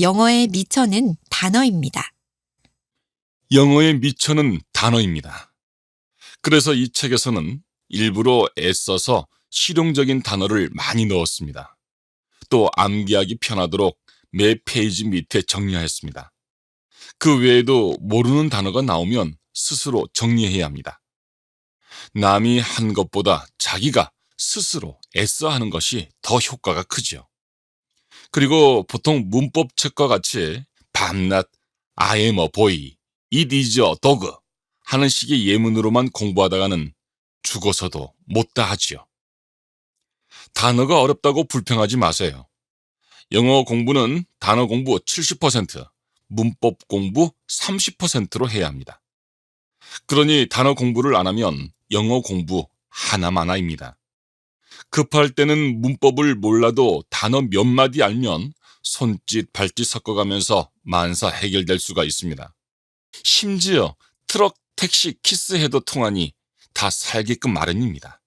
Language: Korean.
영어의 미천은 단어입니다. 영어의 미천은 단어입니다. 그래서 이 책에서는 일부러 애써서 실용적인 단어를 많이 넣었습니다. 또 암기하기 편하도록 매 페이지 밑에 정리하였습니다. 그 외에도 모르는 단어가 나오면 스스로 정리해야 합니다. 남이 한 것보다 자기가 스스로 애써 하는 것이 더 효과가 크죠. 그리고 보통 문법 책과 같이 밤낮 I am a boy, it is a dog 하는 식의 예문으로만 공부하다가는 죽어서도 못다 하지요. 단어가 어렵다고 불평하지 마세요. 영어 공부는 단어 공부 70%, 문법 공부 30%로 해야 합니다. 그러니 단어 공부를 안 하면 영어 공부 하나마나입니다. 급할 때는 문법을 몰라도 단어 몇 마디 알면 손짓 발짓 섞어가면서 만사 해결될 수가 있습니다. 심지어 트럭, 택시, 키스해도 통하니 다 살게끔 마련입니다.